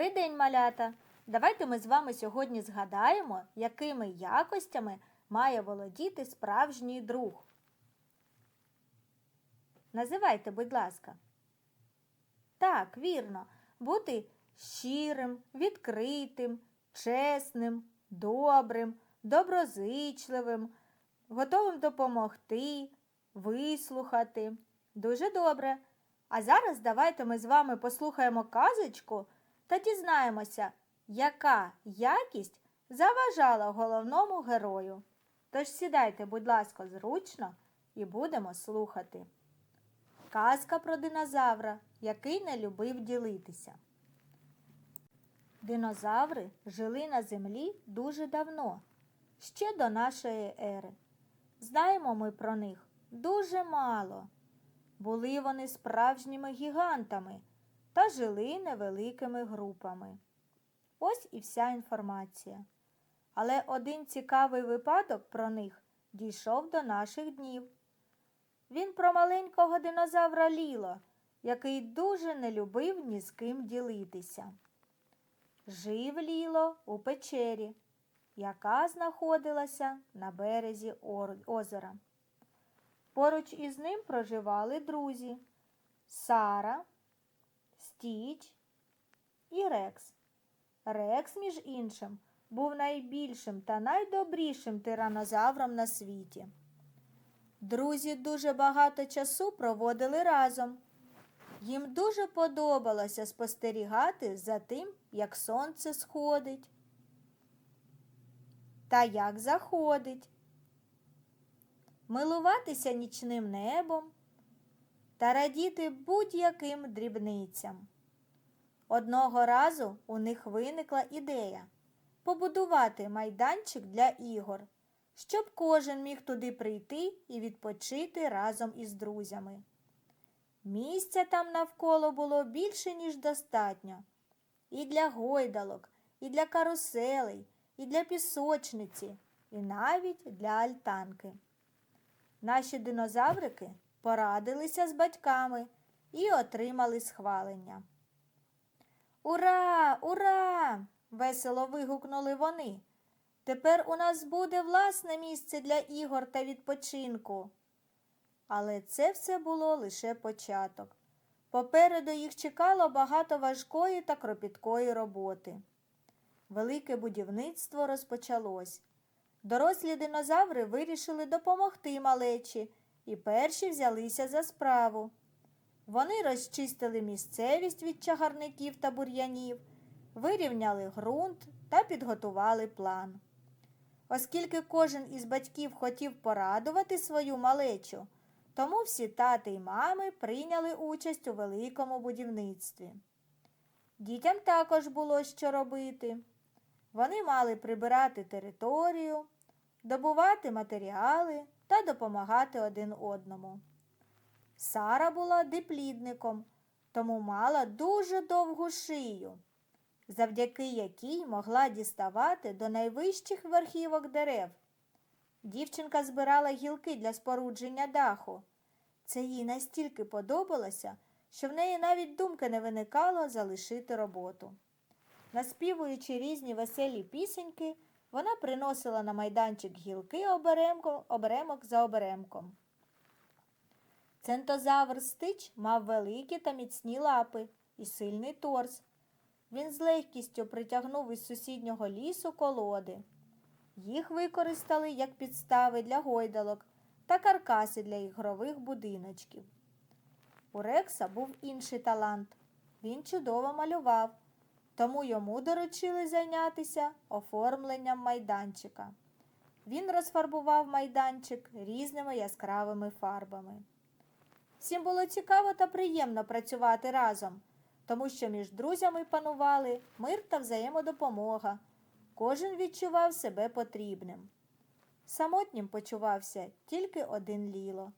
Добрий день, малята! Давайте ми з вами сьогодні згадаємо, якими якостями має володіти справжній друг. Називайте, будь ласка. Так, вірно, бути щирим, відкритим, чесним, добрим, доброзичливим, готовим допомогти, вислухати. Дуже добре. А зараз давайте ми з вами послухаємо казочку та дізнаємося, яка якість заважала головному герою. Тож сідайте, будь ласка, зручно і будемо слухати. Казка про динозавра, який не любив ділитися. Динозаври жили на землі дуже давно, ще до нашої ери. Знаємо ми про них дуже мало. Були вони справжніми гігантами та жили невеликими групами. Ось і вся інформація. Але один цікавий випадок про них дійшов до наших днів. Він про маленького динозавра Ліло, який дуже не любив ні з ким ділитися. Жив Ліло у печері, яка знаходилася на березі озера. Поруч із ним проживали друзі Сара, Стіч і Рекс. Рекс, між іншим, був найбільшим та найдобрішим тиранозавром на світі. Друзі дуже багато часу проводили разом. Їм дуже подобалося спостерігати за тим, як сонце сходить та як заходить милуватися нічним небом та радіти будь-яким дрібницям. Одного разу у них виникла ідея побудувати майданчик для ігор, щоб кожен міг туди прийти і відпочити разом із друзями. Місця там навколо було більше, ніж достатньо. І для гойдалок, і для каруселей, і для пісочниці, і навіть для альтанки. Наші динозаврики порадилися з батьками і отримали схвалення. Ура! Ура! весело вигукнули вони. Тепер у нас буде власне місце для ігор та відпочинку. Але це все було лише початок. Попереду їх чекало багато важкої та кропіткої роботи. Велике будівництво розпочалось. Дорослі динозаври вирішили допомогти малечі і перші взялися за справу. Вони розчистили місцевість від чагарників та бур'янів, вирівняли ґрунт та підготували план. Оскільки кожен із батьків хотів порадувати свою малечу, тому всі тати й мами прийняли участь у великому будівництві. Дітям також було що робити. Вони мали прибирати територію, добувати матеріали та допомагати один одному. Сара була диплідником, тому мала дуже довгу шию, завдяки якій могла діставати до найвищих верхівок дерев. Дівчинка збирала гілки для спорудження даху. Це їй настільки подобалося, що в неї навіть думки не виникало залишити роботу. Наспівуючи різні веселі пісеньки, вона приносила на майданчик гілки оберемком, оберемок за оберемком. Центозавр стич мав великі та міцні лапи і сильний торс. Він з легкістю притягнув із сусіднього лісу колоди. Їх використали як підстави для гойдалок та каркаси для ігрових будиночків. У Рекса був інший талант. Він чудово малював тому йому доручили зайнятися оформленням майданчика. Він розфарбував майданчик різними яскравими фарбами. Всім було цікаво та приємно працювати разом, тому що між друзями панували мир та взаємодопомога. Кожен відчував себе потрібним. Самотнім почувався тільки один ліло.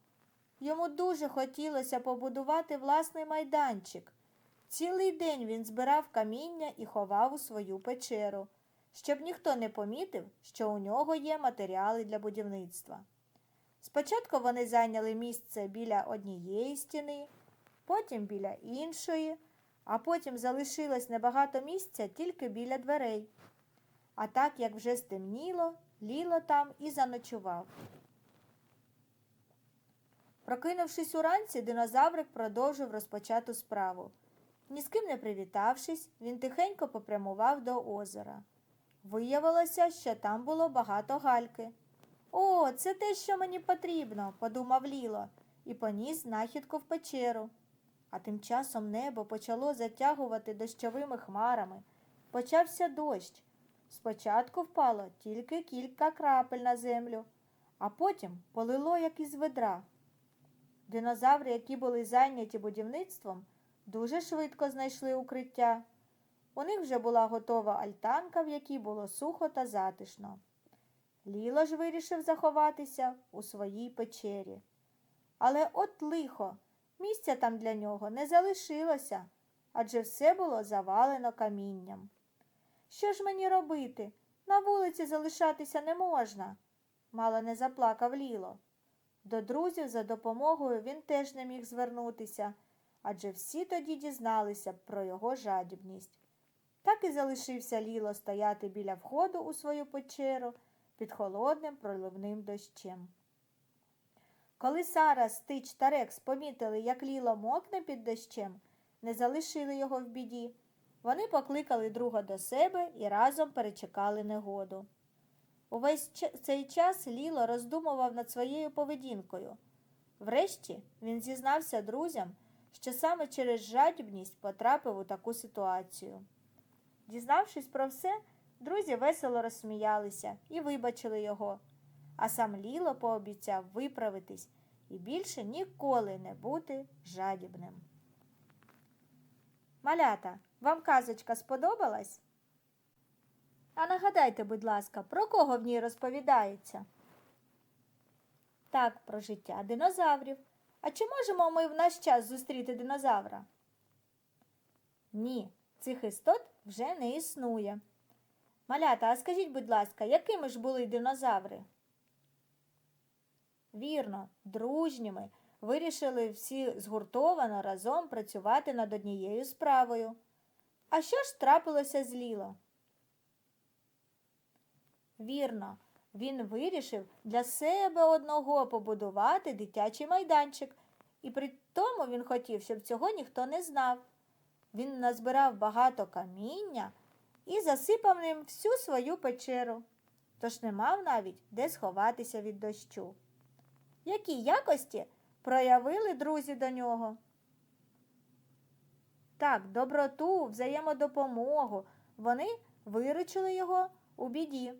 Йому дуже хотілося побудувати власний майданчик. Цілий день він збирав каміння і ховав у свою печеру, щоб ніхто не помітив, що у нього є матеріали для будівництва. Спочатку вони зайняли місце біля однієї стіни, потім біля іншої, а потім залишилось небагато місця тільки біля дверей. А так як вже стемніло, ліло там і заночував. Прокинувшись уранці, динозаврик продовжив розпочату справу. Ні з ким не привітавшись, він тихенько попрямував до озера. Виявилося, що там було багато гальки. О, це те, що мені потрібно, подумав Ліло і поніс знахідку в печеру. А тим часом небо почало затягувати дощовими хмарами. Почався дощ. Спочатку впало тільки кілька крапель на землю, а потім полило, як із ведра. Динозаври, які були зайняті будівництвом, дуже швидко знайшли укриття. У них вже була готова альтанка, в якій було сухо та затишно. Ліло ж вирішив заховатися у своїй печері. Але от лихо, місця там для нього не залишилося, адже все було завалено камінням. Що ж мені робити? На вулиці залишатися не можна, мало не заплакав Ліло. До друзів за допомогою він теж не міг звернутися, адже всі тоді дізналися б про його жадібність. Так і залишився Ліло стояти біля входу у свою печеру під холодним проливним дощем. Коли Сара, Стич та Рекс помітили, як Ліло мокне під дощем, не залишили його в біді. Вони покликали друга до себе і разом перечекали негоду. Увесь цей час Ліло роздумував над своєю поведінкою. Врешті він зізнався друзям, що саме через жадібність потрапив у таку ситуацію. Дізнавшись про все, друзі весело розсміялися і вибачили його, а сам Ліло пообіцяв виправитись і більше ніколи не бути жадібним. Малята, вам казочка сподобалась? А нагадайте, будь ласка, про кого в ній розповідається? Так, про життя динозаврів. А чи можемо ми в наш час зустріти динозавра? Ні, цих істот вже не існує. Малята, а скажіть, будь ласка, якими ж були динозаври? Вірно, дружніми. Вирішили всі згуртовано разом працювати над однією справою. А що ж трапилося з Ліло? Вірно, він вирішив для себе одного побудувати дитячий майданчик, і при тому він хотів, щоб цього ніхто не знав. Він назбирав багато каміння і засипав ним всю свою печеру, тож не мав навіть де сховатися від дощу. Які якості проявили друзі до нього? Так, доброту, взаємодопомогу. Вони виручили його у біді.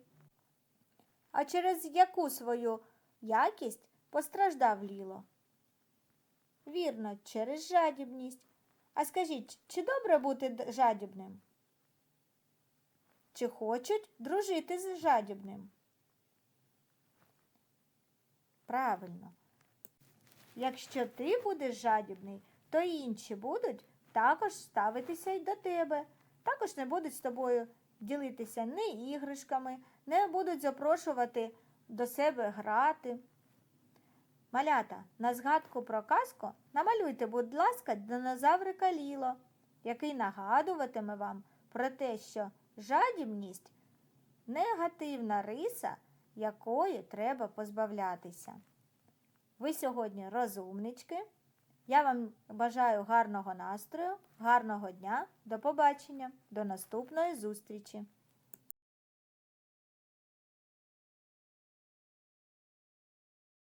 А через яку свою якість постраждав Ліло? Вірно, через жадібність. А скажіть, чи добре бути жадібним? Чи хочуть дружити з жадібним? Правильно. Якщо ти будеш жадібний, то інші будуть також ставитися й до тебе. Також не будуть з тобою ділитися не іграшками, не будуть запрошувати до себе грати. Малята, на згадку про казку намалюйте, будь ласка, динозаврика Ліло, який нагадуватиме вам про те, що жадібність негативна риса, якої треба позбавлятися. Ви сьогодні розумнички. Я вам бажаю гарного настрою, гарного дня, до побачення, до наступної зустрічі!